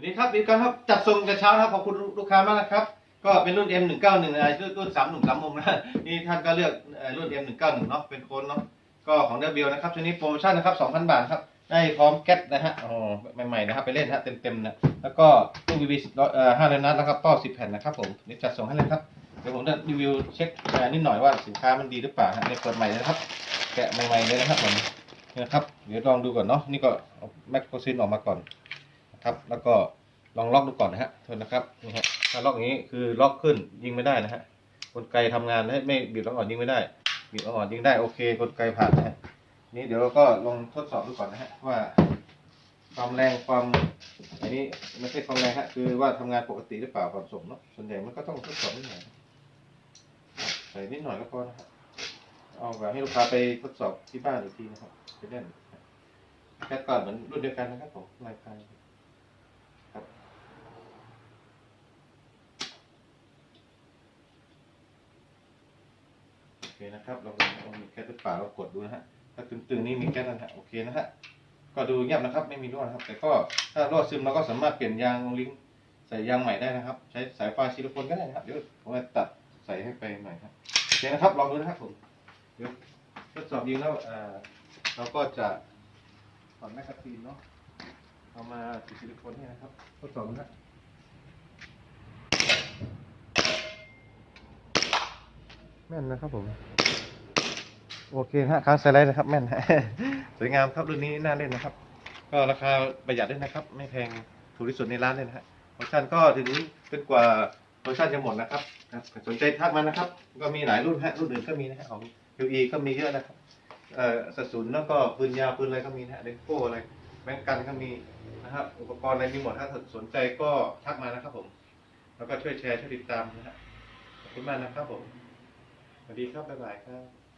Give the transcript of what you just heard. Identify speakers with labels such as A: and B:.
A: วัสดีครับอีกครั้งครับจัดส่งแต่เช้านะครับขอบคุณลูกค้ามากนะครับ ก็เป็นรุ่น M191 นะรุ่นสามหนุ่มสามมุมนะนี่ท่านก็เลือกรุ่น M191 เนาะเป็นโคนเนาะก็ของเดบิวนะครับช่วงนี้โปรโมชั่นนะครับ2,000 บาทครับได้พร้อมแก๊สนะฮะอ๋อใหม่ๆนะครับไปเล่นนะฮะเต็มๆนะแล้วก็ตู้ BB เอ่อ5นัดนะครับต่อ10แผ่นนะครับผมนี่จัดส่งให้เลยครับเดี๋ยวผมจะรีวิวเช็คนิดหน่อยว่าสินค้ามันดีหรือเปล่าฮะในเปิดใหม่เลยนะครับแกะใหม่ๆเลยนะครับผมนี่นะครับเดี๋ยวลองดูก่อนเนาะนี่ก็แม็กโคซินออกมาก่อน ครับแล้วก็ลองล็อกดูก่อนนะฮะโทษนะครับนี่ฮะถ้าล็อกอย่างนี้คือล็อกขึ้นยิงไม่ได้นะฮะกลไกทำงานไม่บีบล็อกอ่อนยิงไม่ได้บีบล็อกอ่อนยิงได้โอเคกลไกผ่านนะฮะนี่เดี๋ยวเราก็ลองทดสอบดูก่อนนะฮะว่า ความแรงความอันนี้ไม่ใช่ความแรงฮะคือว่าทำงานปกติหรือเปล่าความสมเนาะส่วนใหญ่มันก็ต้องทดสอบนิดหน่อยใส่นิดหน่อยก็พอนะครับเอาแบบให้ลูกค้าไปทดสอบที่บ้านอีกทีนะครับไปเล่นแค่ก่อนเหมือนรุ่นเดียวกันนะครับผมรายการครับโอเค นะครับ เราลองมีแก๊สหรือเปล่าเรากดดูนะฮะ ถ้าตึงๆนี่มีแก๊สนะฮะ โอเคนะฮะ ก็ดูเงียบนะครับ ไม่มีรั่วนะครับ แต่ก็ถ้ารั่วซึมเราก็สามารถเปลี่ยนยางลิงก์ใส่ยางใหม่ได้นะครับ ใช้สายไฟซิลิโคนก็ได้นะครับ เดี๋ยวผมจะตัดใส่ให้ไปใหม่ครับโอเคนะครับ ลองดูนะครับผม เดี๋ยวทดสอบยิงแล้วเออเราก็จะถอดแมกกาซีนเนาะ เอามาติดซิลิโคนนี่นะครับ ทดสอบนะ แม่นนะครับผม โอเคฮะค้างสไลด์นะครับ แม่นสวยงามครับรุ่นนี้น่าเล่นนะครับ ก็ราคาประหยัดด้วยนะครับ ไม่แพงถูกที่สุดในร้านเลยนะฮะโปรโมชั่นก็ถึงจนกว่าโปรโมชั่นจะหมดนะครับสนใจทักมานะครับ ก็มีหลายรุ่นฮะรุ่นอื่นก็มีนะฮะของ QE ก็มีเยอะนะครับเอ่อสัดส่วนแล้วก็ปืนยาวปืนอะไรก็มีนะฮะเลนโก้อะไรแบงกันก็มีนะครับ อุปกรณ์อะไรมีหมดถ้าสนใจก็ทักมานะครับผม แล้วก็ช่วยแชร์ช่วยติดตามนะฮะขอบคุณมากนะครับผม วัสดีครับบ๊ายบายครับ